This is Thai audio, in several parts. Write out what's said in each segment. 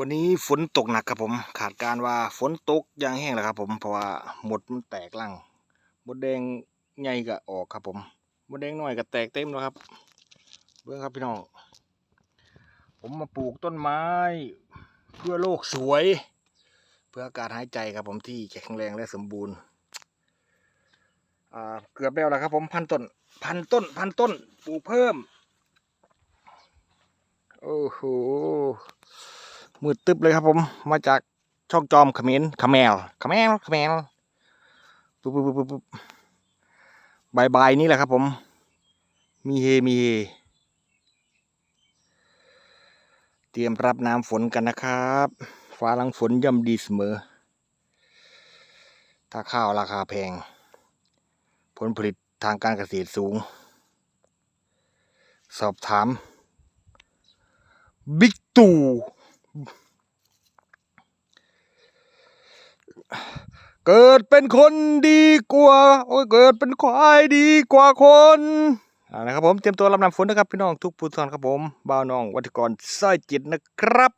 วันนี้ฝนตกหนักครับผม ขาดการว่าฝนตกยางแห้งแล้วครับผมเพราะว่าหมดมันแตกลังมดแดงใหญ่ก็ออกครับผมมดแดงน้อยก็แตกเต็มแล้วครับเบื้องครับพี่น้องผมมาปลูกต้นไม้ เพื่อโลกสวย เพื่ออากาศหายใจครับผมที่แข็งแรงและสมบูรณ์อ่าเกือบแล้วแล้วครับผมพันต้นพันต้นพันต้นปลูกเพิ่ม โอ้โห มืดตึ๊บเลยครับผม มาจากช่องจอมขมรขแมวขแมวขแมวปุ๊บปุ๊บปุ๊บปุ๊บบายบายนี่แหละครับผม มีเฮมีเฮเตรียมรับน้ำฝนกันนะครับ ฟ้าหลังฝนย่อมดีเสมอ ถ้าข้าวราคาแพง ผลผลิตทางการเกษตรสูง สอบถาม บิ๊กตู่ เกิดเป็นคนดีกว่าโอ้ยเกิดเป็นควายดีกว่าคนเอาละครับผมเตรียมตัวรับน้ำฝนนะครับพี่น้องทุกผู้ทอนครับผมบ่าวน้องวัติกรสร้อยจิตนะครับ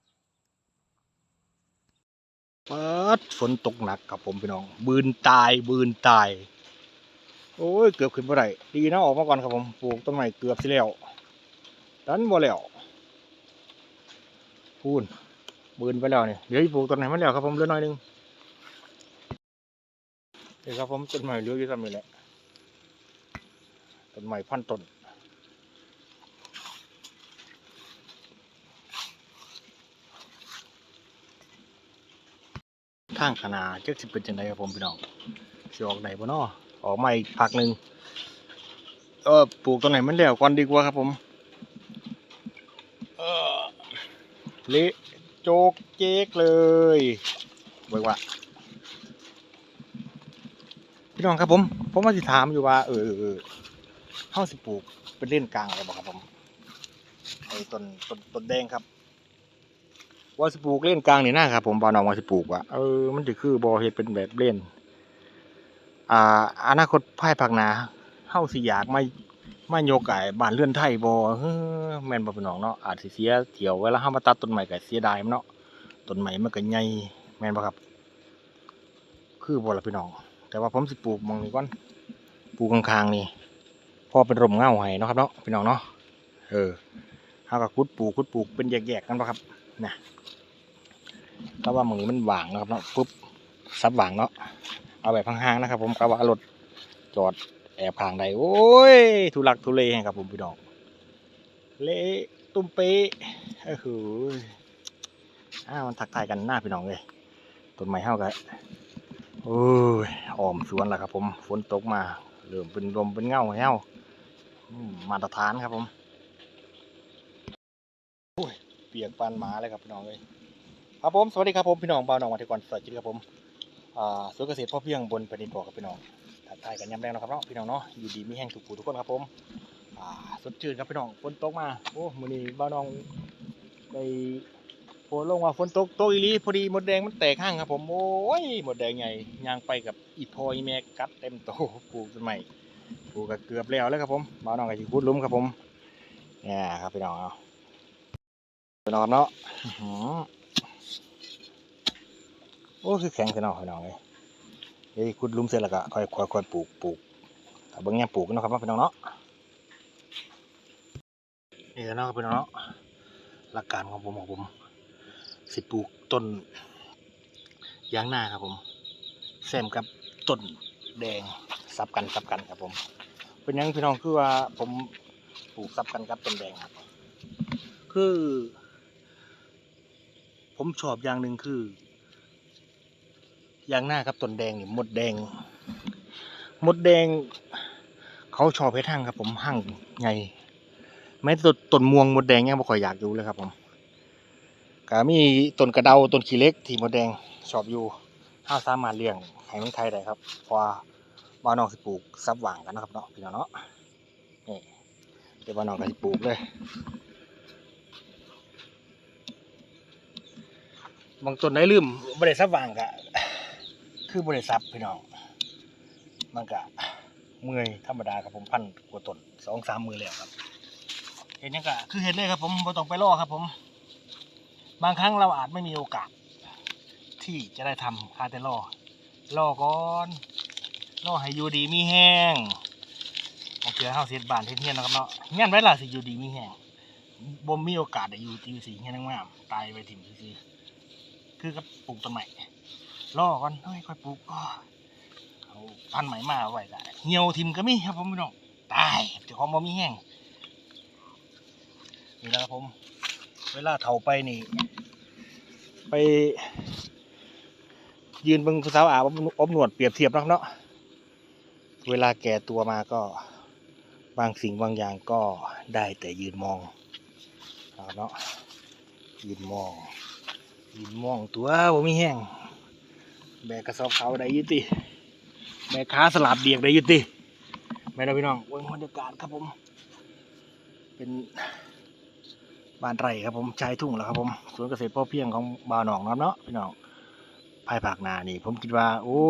ปัดฝนตกหนักครับผมพี่น้อง บืนตายบืนตาย โอ้ยเกือบขึ้นบ่ได้ดีนะออกมาก่อนครับผมปลูกต้นไม้เกือบสิแล้วดันบ่แล้วพูนบืนไปแล้วเนี่ยเดี๋ยวปลูกต้นไหนมันแล้วครับผมเลือหน่อยหนึง เดี๋ยวครับผมต้นใหม่เหลืออยู่ซ้ำนี่แหละต้นใหม่พันต้นทางขนาดจักสิเป็นจังไดครับผมพี่น้องสิออกไหนบ่น้อออกมาอีกพักหนึ่งเออปลูกต้นไหนมันแล้วก่อนดีกว่าครับผมเออเละโจกเจ๊กเลยบอกว่า พี่น้องครับผม ผมมาสิถามอยู่ว่า เออเออเออเฮาสิปลูกเป็นเล่นกลางอะไรบอกครับผมไอ้ต้นต้นต้นแดงครับว่าสิปลูกเล่นกลางนี่นะครับผมบ่าน้องว่าสิปลูกว่าเออมันจะคือบ่เฮ็ดเป็นแบบเล่น อ่า อนาคตภายภาคหนาเฮาสิอยากไมามาโยกไก่บ้านเรือนไทยบ่เฮ้อแม่นบ่พี่น้องเนาะอาจสิเสียเที่ยวเวลาเฮามาตัดต้นไม้ก็เสียดายมันเนาะต้นไม้มันก็ใหญ่แม่นบ่ครับ คือบ่ละพี่น้อง แต่ว่าผมสิปลูกมองนี้ก่อนปลูกข้างๆนี่พอเป็นร่มเงาให้เนาะครับเนาะพี่น้องเนาะเออเฮาก็ขุดปลูกขุดปลูกเป็นแยกๆกันบ่ครับนะแต่ว่ามองนี้มันหว่างนะครับเนาะปุ๊บซับหว่างเนาะเอาแบบห่างๆนะครับ ผมกะว่ารถจอดแอบข้างใดโอ้ยทุลักทุเลแห่งครับผมพี่น้องเละตุ้มเป๊ะเออหืออ้าวมันทักทายกันหน้าพี่น้องเลยต้นไม้เฮากัน โอ้ยอ้อมสวนแล้วครับผม ฝนตกมาเริ่มเป็นลมเป็นเงาให้เฮามมาตรฐานครับผมโอ้ยเปียกปานหมาเลยครับพี่น้องเลยครับผม สวัสดีครับผมพี่น้องบ่าวน้องวัติกรสวัสดีครับผมอ่าสวนเกษตรพ่อเพียงบนแผ่นดินบอกครับพี่น้องทักทายกันยามแรงนะครับเนาะพี่น้องเนาะอยู่ดีมีแห้งทุกผู้ทุกคนครับผมอ่าสดชื่นครับพี่น้องฝนตกมาโอ้มือนี้บ้าวน้องได้ โพสต์ลงว่าฝนตกโตอีลีพอดีหมดแดงมันแตกห้างครับผมโอ้ยหมดแดงใหญ่ยางไปกับอีพออีแม่กัดเต็มโตปลูกต้นใหม่ปลูกก็เกือบแล้วเลยครับผมบ้าน้องก็สิขุดลุ้มครับผมเนี่ยครับพี่น้องเอาพี่น้องเนาะโอ้คือแข็งพี่น้องพี่น้องเลยเฮ้ยขุดลุ้มเสร็จแล้วก็ค่อยค่อยค่อยปลูกปลูกถ้าเบิ่งยังปลูกเนาะครับเนาะพี่น้องเนาะนี่เนาะครับพี่น้องเนาะหลักการของผมของผม สิปลูกต้นยางนาครับผมแซมกับต้นแดงซับกันซับกันครับผม เป็นยังพี่น้องคือว่าผมปลูกซับกันกับต้นแดงครับ คือ ผมชอบอย่างหนึ่งคือยางหน้าครับต้นแดงนี่มดแดง มดแดง เขาชอบเพชรหั่งครับ ผมหั่งไงแม้ต้นต้นม่วงมดแดงยังบ่ค่อยอยากอยู่เลยครับผม ก็มีต้นกระเดาต้นขี้เล็กที่มดแดงชอบอยู่ห้าสามารถเลี้ยงให้มันไทยได้ครับเพราะว่าบ้านนอกสิปลูกซับหว่างกันนะครับเนาะพี่น้องเนาะนี่เดี๋ยวบ้านนอกก็สิปลูกเลยบางต้นได้ลืมบ่ได้ซับหว่างก็คือบริษัทพี่น้อง มันก็เมื่อยธรรมดาครับผมพันกว่าต้นสองสามมือแล้วครับ เห็นยังก็คือเห็นเลยครับผมบ่ต้องไปรอครับผม บางครั้งเราอาจไม่มีโอกาส ที่จะได้ทำคาแต่รอรอก่อนรอให้อยู่ดีมีแห้งโอเคเฮาเสร็จบ้านเฮ็ดเฮียนนะครับเนาะงั้นไว้ล่ะสิอยู่ดีมีแห้งบ่มีโอกาสได้อยู่ที่สิเฮียนงามตายไปถิ่มซื่อคือกับปลูกต้นใหม่รอก่อนเฮ้ยค่อยปลูกอ้อเอาพันใหม่มาไว้ก็ได้เหี่ยวถิ่มก็มีครับผมพี่น้องตายเจ้าของบ่มีแห้งนี่แหละครับผม เวลาเฒ่าไปนี่ ไป ยืนเบิ่งผู้สาวอาบอบหนวดเปรียบเทียบนาะเนาะเวลาแก่ตัวมาก็บางสิ่งบางอย่างก็ได้แต่ยืนมองเอาเนาะยืนมอง ยืนมองตัวบ่มีแห้งแบกกระสอบเขาได้ยุติแบกขาสลับเดียกได้ยุติแม่เราพี่น้องเบิ่งบรรยากาศครับผม เป็น บ้านไร่ครับผมชายทุ่งแล้วครับผมสวนเกษตรพ่อเพียงของบ่าวหนองนะครับเนาะพี่น้องภายภาคนานี่ ผมคิดว่า โอ้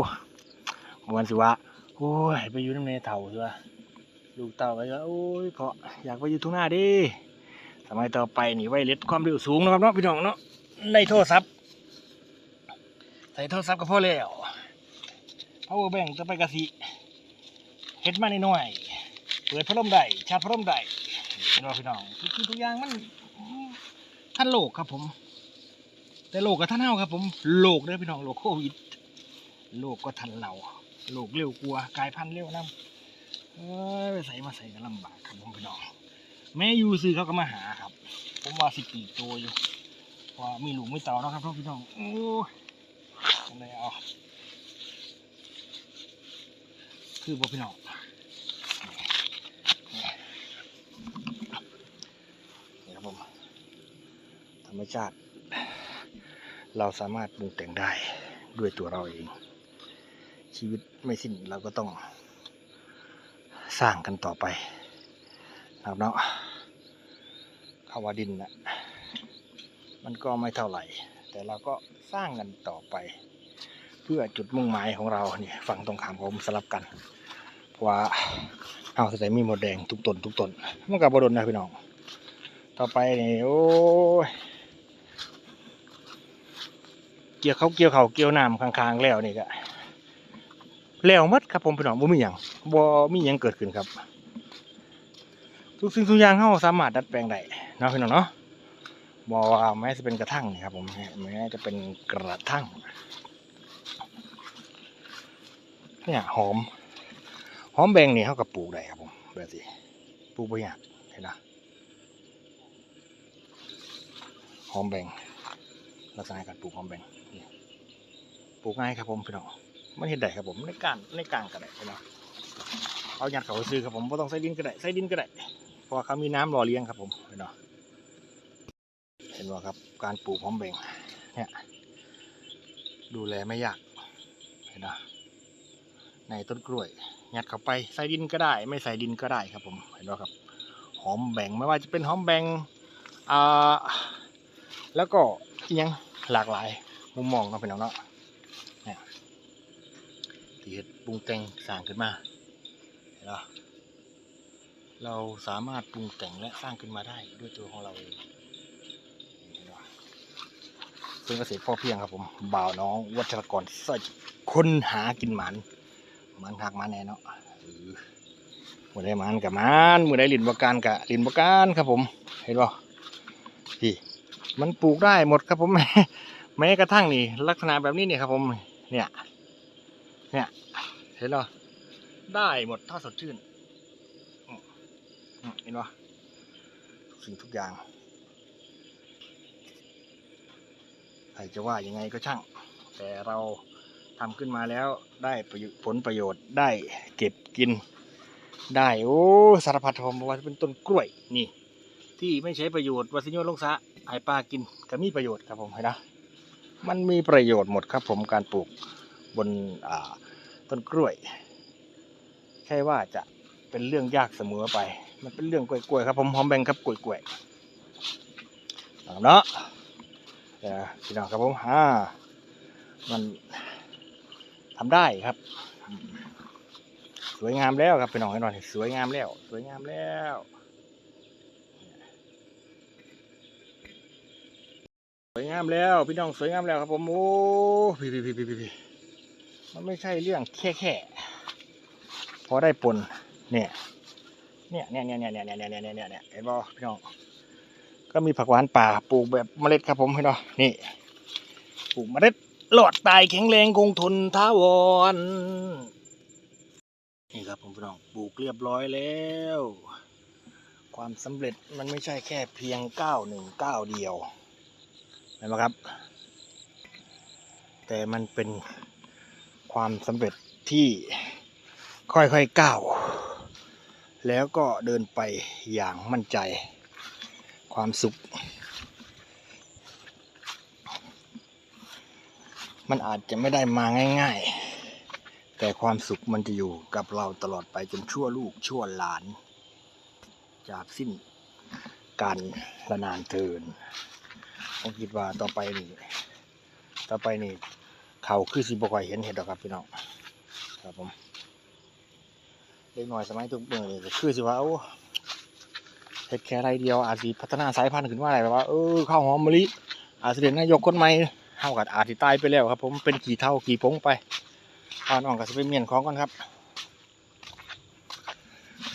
มันสิว่าโอ้ยไปอยู่น้ำในเต่าสิว่าลูกเต่าไปว่าโอ้ยเพาะอยากไปอยู่ทุ่งนาดิสมัยต่อไปนี่ไวเล็ดความเร็วสูงนะครับเนาะพี่น้องเนาะในโทรศัพท์ใส่โทรศัพท์ก็พอแล้วเอาแบ่งจะไปกะสิเฮ็ดมาในหน่อยเปิดพัดลมได้ชาร์จพัดลมได้เห็นว่าพี่น้องทุกอย่างมัน ท่านโลกครับผม แต่โลกกับท่านเฮาครับผมโลกเด้อพี่น้องโลกโควิดโลกก็ทันเราโลกเร็วกลัวกลายพันธุ์เร็วนํเอ้ยไปใส่มาใส่กันลำบากครับผมพี่น้องแม่ยูซื้อเขาก็มาหาครับ ผมว่าสิปีโตอยู่พราะว่ามีหลุมไม่เต่านะครับพี่น้องโอ้ยอะไรเอาคือบ่พี่น้องนี่นี่ครับ ผม ธรรมชาติ เราสามารถปรุงแต่งได้ด้วยตัวเราเอง ชีวิตไม่สิ้นเราก็ต้องสร้างกันต่อไปนะครับเนาะคำว่าดินนะมันก็ไม่เท่าไหร่ แต่เราก็สร้างกันต่อไป เพื่อจุดมุ่งหมายของเราเนี่ยฝั่งตรงข้ามผมสลับกัน เพราะว่าเอาแต่มีหมดแดงทุกตนทุกตนมันกับบดนนะพี่น้อง ต่อไปนี่โอ้ยเกี่ยวเขาเกี่ยวเขาเกี่ยวน้ำค้างๆแล้วนี่ก็แล้วมัดครับผมพี่น้องบ่มีหยังบ่มีหยังเกิดขึ้นครับ ทุกสิ่งทุกอย่างเฮาสามารถดัดแปลงได้นะพี่น้องเนาะบ่ว่าแม้จะเป็นกระทั่งนี่ครับผมแม้จะเป็นกระทั่งเนี่ยหอม หอมแบงนี่เฮาก็ปลูกได้ครับผมแบบนี้ปลูกบ่ยากเห็นนะห อมแบงลักษณะการปลูกหอมแบงปลูกง่ายครับผมพี่น้องมันเห็นได้ครับผมในการในกลางก็ได้พี่น้องเอาหยัดเขาซื้อครับผมไม่ต้องใส่ดินก็ได้ใส่ดินก็ได้เพราะว่าเขามีน้ำรอเลี้ยงครับผมพี่น้องเห็นว่าครับการปลูกหอมแบ่งเนี่ยดูแลไม่ยากเห็นนะในต้นกล้วยยัดเข้าไปใส่ดินก็ได้ ไม่ใส่ดินก็ได้ครับผมเห็นว่าครับ หอมแบ่งไม่ว่าจะเป็นหอมแบ่งอ่า แล้วก็อิหยังหลากหลายมุมมองเนาะพี่น้องเนาะเนี่ยที่เฮ็ดปรุงแต่งสร้างขึ้นมาเห็นปะเราสามารถปรุงแต่งและสร้างขึ้นมาได้ด้วยตัวของเราเองเห็นปะซึ่งเกษตรพ่อเพียงครับผมบ่าวน้อง วัชรกรสอยคนหากินหมันมันหักมันแน่เนาะมือได้มันกับมันมือได้ลินบการกับลินบการครับผม เห็นปะพี่ มันปลูกได้หมดครับผมแม้กระทั่งนี่ ลักษณะแบบนี้เนี่ยครับผมเนี่ย เนี่ยเห็นหรอได้หมดถ้าสดชื่นเห็นปะทุกสิ่งทุกอย่างใครจะว่ายังไงก็ช่าง แต่เราทำขึ้นมาแล้วได้ผลประโยชน์ได้เก็บกิน ได้ โอ้สารพัดผมว่าเป็นต้นกล้วยนี่ ที่ไม่ใช้ประโยชน์วัสิโยนลงสะให้ปลากินก็มีประโยชน์ครับผมเห็นนะมันมีประโยชน์หมดครับผมการปลูกบนต้นกล้วยใช่ว่าจะเป็นเรื่องยากเสมอไป มันเป็นเรื่องกล้วยๆครับผมหอมแบงครับกล้วยๆเนาะเดี๋ยวพี่น้องครับผมอ่ามันทำได้ครับ สวยงามแล้วครับพี่น้องให้หน่อยสวยงามแล้ว สวยงามแล้ว วยงามแล้วพี่น้องสวยงามแล้วครับผมโอ้พี่พี่พี่พี่พี่มันไม่ใช่เรื่องแค่แค่พอได้ปนเนี่ยเนี่ยเนี่ยเนี่ยเนี่ยเนี่ยเนี่ยเนี่ยเนี่ยเนี่ยเนี่ยเห็นบ่พี่น้องก็มีผักหวานป่าปลูกแบบเมล็ดครับผมพี่น้องนี่ปลูกเมล็ดหลอดตายแข็งแรงคงทนท้าวรนี่ครับผมพี่น้องปลูกเรียบร้อยแล้ว ความสำเร็จมันไม่ใช่แค่เพียงก้าวหนึ่งก้าวเดียว นไหมครับ แต่มันเป็นความสำเร็จที่ค่อยๆก้าว แล้วก็เดินไปอย่างมั่นใจ ความสุข มันอาจจะไม่ได้มาง่ายๆ แต่ความสุขมันจะอยู่กับเราตลอดไปจนชั่วลูกชั่วหลาน จากสิ้นการละนานเทิน ผมคิดว่าต่อไปนี่ต่อไปนี่เขาคือสิบกว่าเห็นเห็ดหรอกครับพี่น้องครับผมเล็กหน่อยสมัยทุกเมื่อนี่คือสิว่าโอ้เห็ดแค่ไรเดียวอาจสิพัฒนาสายพันธุ์ขึ้นมาอะไรแบบว่าเออข้าวหอมมะลิอาจสิเด็นนายกคนใหม่เท่ากับอาจสิตายไปแล้วครับ ผมเป็นขี่เท่าขี่พงไปอ่านอ่องก็จะไปเมียนของก่อนครับ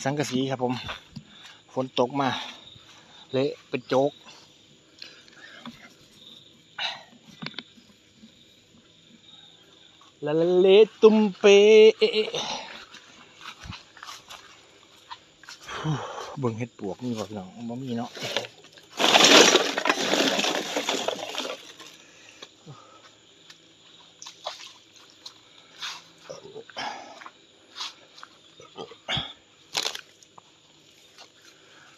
สังกะสีครับผมฝนตกมา เละเป็นโจก ละละเลตุมเปเบิ่งเห็ดปวกนี่บ่พี่น้องบ่มีเนาะ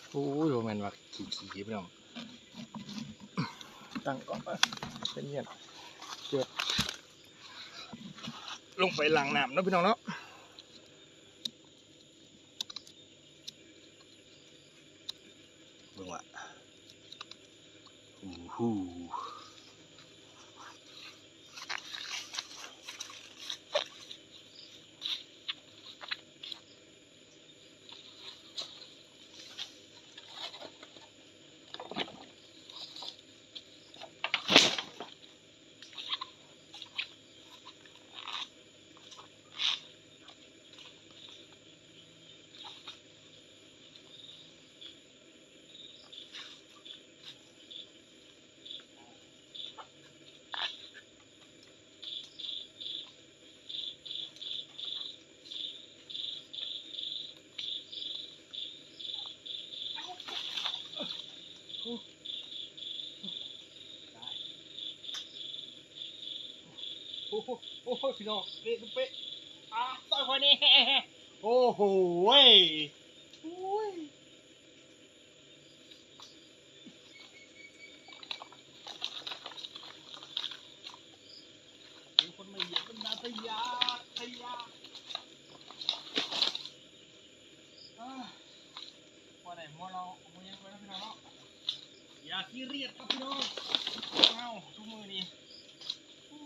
โอ้ยโรแมนว่าขี่ขี่พี่น้องตั้งก่อนไปเป็นเงียเจ็บ ลงไปหลังน้ำเนาะพี่น้องเนาะ โอ้โหพี่น้องเละตุ้เป๊ะอะต่อยคนนี้โอ้โหเว้ยโอ้ยมีคนมาเหยียบเป็นนาตยาตยาอะว่าไหนมัวเรามัวยังไงนะพี่น้องเนาะอย่าขี้เรียดครับพี่น้องเอาทุกมือนี่อู้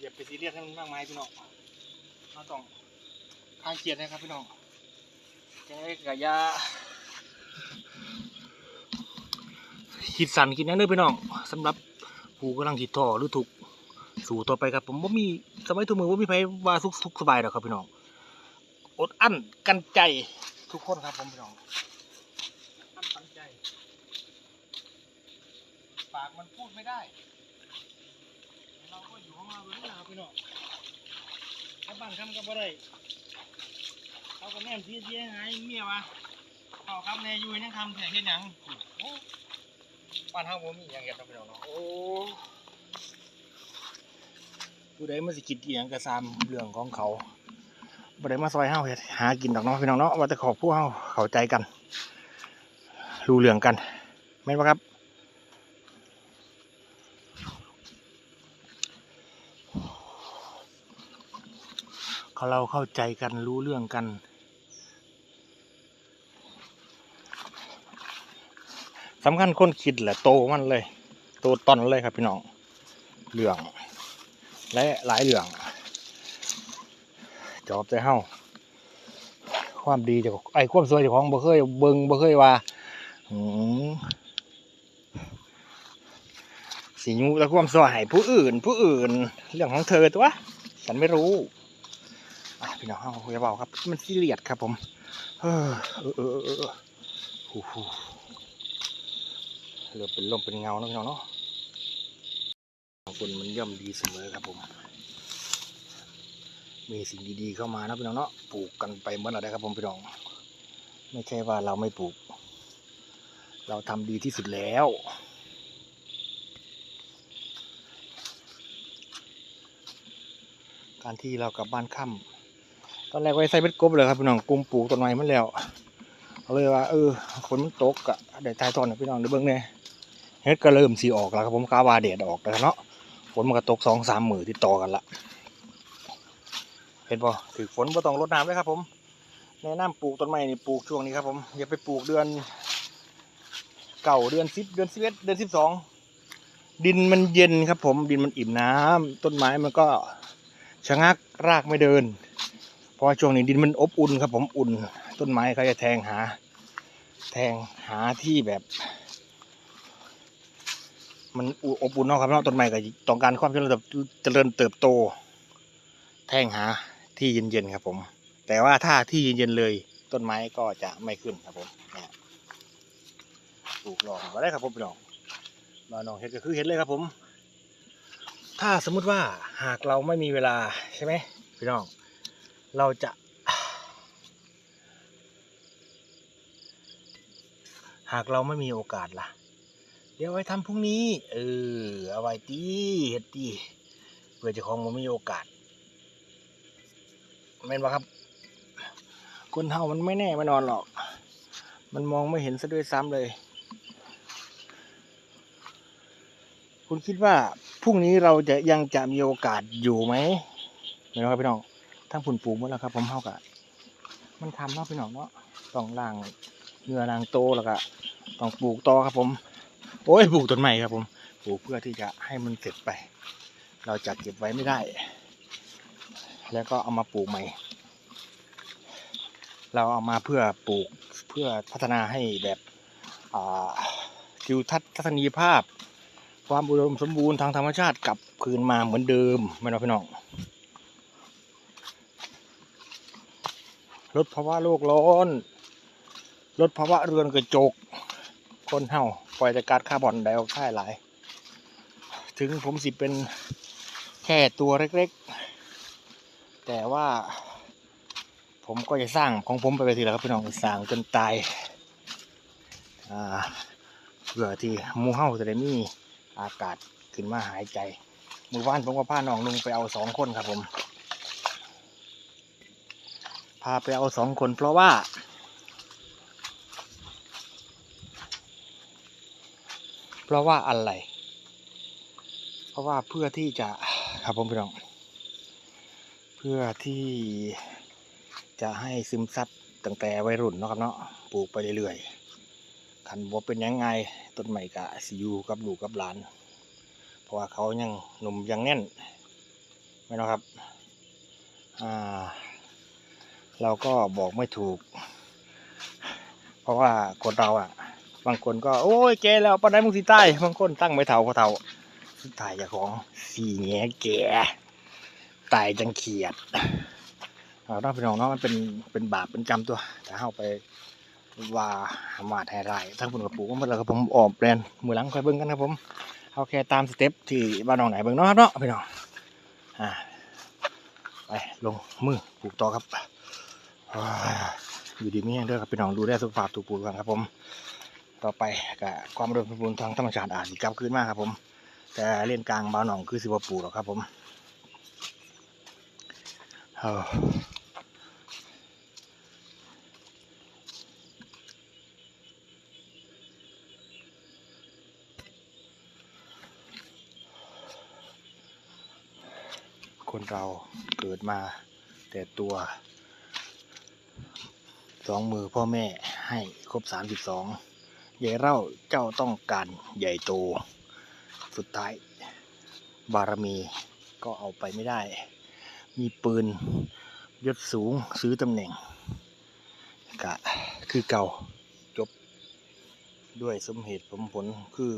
อย่าไปซีเรียสให้มันมากมาย พี่น้องเราต้องคลายเครียดนะครับพี่น้องยังไงกับยาคิดสั่นคิดนั้นเด้อพี่น้องสำหรับผู้กำลังคิดท่อหรือถูกสู่ต่อไปครับผมว่ามีสมัยทุกมือว่ามีไผว่าสุขสุขสบายหรอกครับพี่น้องอดอั้นกันใจทุกคนครับผมพี่น้องอั้นตันใจ ปากมันพูดไม่ได้ เราก็อยู่ของเราไปเรื่อยๆครับพี่น้อง กลับบ้านคำกับบ่ได้เขาก็แม่นเสียเสียหายเมียวะเขาคำในอยู่ยังคำแต่เห็นหยังโอ้บ้านเฮาบ่มีหยังเฮ็ดครับพี่น้องเนาะโอ้ผู้ใดมาสิคิดอีหยังก็ซ้ำเรื่องของเขาบ่ได้มาซอยเฮาเฮ็ดหากินดอกเนาะพี่น้องเนาะว่าแต่ขอบผู้เฮาเข้าใจกันรู้เรื่องกันแม่นบ่ครับ เขาเราเข้าใจกันรู้เรื่องกัน สำคัญคนคิดแหละโตมันเลย โตตอนเลยครับพี่น้องเรื่อง และหลายเรื่อง จอบใจเฮาความดีจากไอ้ความสวยจากของบ่เคยเบิงบ่เคยว่าอืมสิยุแล้วความสวยให้ผู้อื่น ผู้อื่น เรื่องของเธอตัว ฉันไม่รู้ พี่น้องเฮาคุยเบาครับ มันซีเรียสครับผมเออเออเออเออเออหูหูเรือเป็นลมเป็นเงาเนาะพี่น้องเนาะคนมันย่อมดีเสมอครับผม มีสิ่งดีๆเข้ามานะพี่น้องเนาะปลูกกันไปเมื่อไหร่ครับผมพี่น้อง ไม่ใช่ว่าเราไม่ปลูก เราทำดีที่สุดแล้วการที่เรากลับบ้านค่ำ ตอนแรกไว้ใส่เบ็ดกบเลยครับพี่น้องกลุ่มปลูกต้นไม้มันแล้วเอาเลยว่าเออฝนมันตกอะเดี๋ยวทายตอนนะพี่น้องเดี๋ยวเบิ่งเนี่ยเฮ็ดก็เริ่มสีออกแล้วครับผมกาวาเดดออกแล้วเนาะฝนมันก็ตกสองสามมือติดต่อกันละเห็นป่ถือฝนบ่ต้องรดน้ำเลยครับผมแนะนำปลูกต้นไม้นี่ปลูกช่วงนี้ครับผมอย่าไปปลูกเดือนเก่าเดือนสิบเดือนสิบเอ็ดเดือนสิบสองดินมันเย็นครับผมดินมันอิ่มน้ำต้นไม้มันก็ชะงักรากไม่เดิน เพราะช่วงนี้ดินมันอบอุ่นครับผมอุ่น ต้นไม้เขาจะแทงหา แทงหาที่แบบ มันอบอุ่นนาะครับนาะต้นไม้ก็ต้องการความเจริญเติบเจริญเติบโต แทงหาที่เย็นๆครับผม แต่ว่าถ้าที่เย็นๆเลยต้นไม้ก็จะไม่ขึ้นครับผมเนี่ยปลูกลองก็ได้ครับผมพี่น้องมาน้องเห็ดก็คือเห็ดเลยครับผม ถ้าสมมุติว่าหากเราไม่มีเวลาใช่ไหมพี่น้อง เราจะหากเราไม่มีโอกาสล่ะ เดี๋ยวไว้ทำพรุ่งนี้ เออ เอาไว้ตีเห็ดตีเพื่อจะของมันมีโอกาสแม่นปะครับ คนเฮามันไม่แน่ไม่นอนหรอก มันมองไม่เห็นซะด้วยซ้ำเลย คุณคิดว่าพรุ่งนี้เราจะยังจะมีโอกาสอยู่ไหมไม่รู้ครับพี่น้อง ทั้งผุนปลูกหมดแล้วครับ ผมเฮากะมันทำเนาะพี่น้องเนาะต้องล่างเนื้อล่างโตแล้วก็ต้องปลูกต่อครับผม โอ้ยปลูกต้นใหม่ครับผมปลูกเพื่อที่จะให้มันเสร็จไป เราจะเก็บไว้ไม่ได้ แล้วก็เอามาปลูกใหม่ เราเอามาเพื่อปลูกเพื่อพัฒนาให้แบบอ่าทิวทัศน์ทัศนียภาพ ความอุดมสมบูรณ์ทางธรรมชาติกลับคืนมาเหมือนเดิมไม่น้องพี่น้อง ลดภาวะโลกร้อนลดภาวะเรือนกระจก คนเฮาปล่อยแต่ก๊าซคาร์บอนไดออกไซด์หลาย ถึงผมสิเป็นแค่ตัวเล็กๆ แต่ว่า ผมก็จะสร้างของผมไปไปทีละครับพี่น้องสร้างจนตายอ่าเพื่อที่มูเฮาจะได้มีอากาศขึ้นมาหายใจมือว่านผมก็พาน้องลุงไปเอาสองคนครับผมาไปเอาสองคนเพราะว่า เพราะว่าอะไร เพราะว่าเพื่อที่จะครับผมพี่น้อง เพื่อที่จะให้ซึมซับตั้งแต่วัยรุ่นเนาะครับเนาะปลูกไปเรื่อยๆคันบ่เป็นยังไงต้นใหม่กะสิอยู่กับลูกกับหลาน เพราะว่าเขายังหนุ่มยังแน่นไม่เนาะครับ อ่า เราก็บอกไม่ถูก เพราะว่าคนเราอะ บางคนก็ โอ้ยแกแล้วปานใดมึงสิตายบางคนตั้งไม่เท่าพอเท่าสุดท้ายเจ้าของสี่แง่แกตายจังเขียดเอาเนาะพี่น้องเนาะมันเป็นเป็นบาปเป็นกรรมตัวแต่เข้าไปว่ามาแทนไรทั้งผลกระปูก็มาแล้วครับผมออกแบรนมือหลังคอยเบิ้งกันครับผมเอาแค่ตามสเต็ปที่บ้านน้องไหนเบิ้งเนาะครับเนาะพี่น้องอ่าไปลงมือปลูกต่อครับ อยู่ดีมีแห้งเด้อครับพี่น้องดูแลสุขภาพถูกปลูกกันครับ ผม ต่อไปกับความอุดมบูรณ์ทางธรรมชาติอาจจะกลับคืนมากครับผม แต่เล่นกลางบ้าหนองคือสิบปูหรอกครับผมเอาคนเราเกิดมาแต่ตัว สองมือพ่อแม่ให้ครบสามสิบสองใหญ่เล่าเจ้าต้องการใหญ่โต สุดท้ายบารมีก็เอาไปไม่ได้ มีปืนยศสูงซื้อตำแหน่งกะคือเก่าจบด้วยสมเหตุสมผลคือ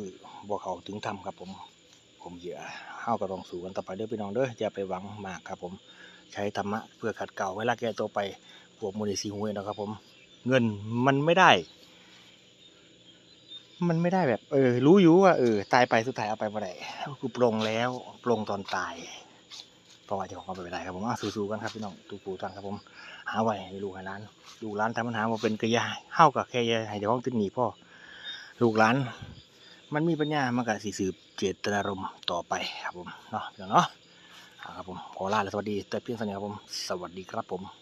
บ่เขาถึงทำครับผม ผมเหยื่อเฮาก็ต้องสู้กันต่อไปเด้อพี่น้องเด้ออย่าไปหวังมากครับผมใช้ธรรมะเพื่อขัดเกลาเวลาแก่ตัวไป พวกมูลนิธิหวยนะครับ ผม เงินมันไม่ได้ มันไม่ได้แบบ เออ รู้อยู่ว่าเออตายไปสุดท้ายเอาไปบ่ได้คือปลงแล้วปลงตอนตายเพราะว่าเจ้าของเอาไปไม่ได้ครับผมอะสู้ๆกันครับพี่น้องตูปูตังครับผม หาไว้ลูกให้หลานลูกหลานทำปัญหาว่าเป็นกระยาเฮากับแค่ยาให้เจ้าของติดหนีพ่อลูกหลาน มันมีปัญญามันก็สิสืบเจตนารมณ์ต่อไปครับผมเนาะพี่น้องเนาะครับผมขอลาและสวัสดีแต่เพียงเท่านี้ครับผม สวัสดีครับผม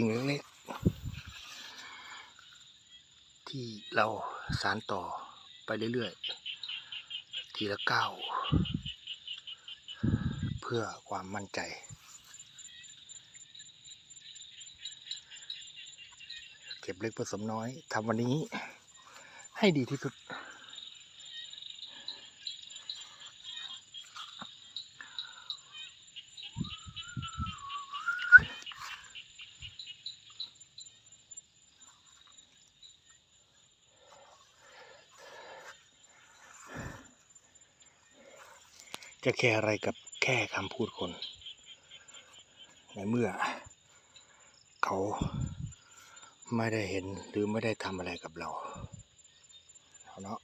สิ่งเล็กๆที่เราสารต่อไปเรื่อยๆ ทีละก้าวเพื่อความมั่นใจ เก็บเล็กผสมน้อยทำวันนี้ให้ดีที่สุด จะแค่อะไรกับแค่คำพูดคน ในเมื่อ เขาไม่ได้เห็นหรือไม่ได้ทำอะไรกับเราเอาเนาะ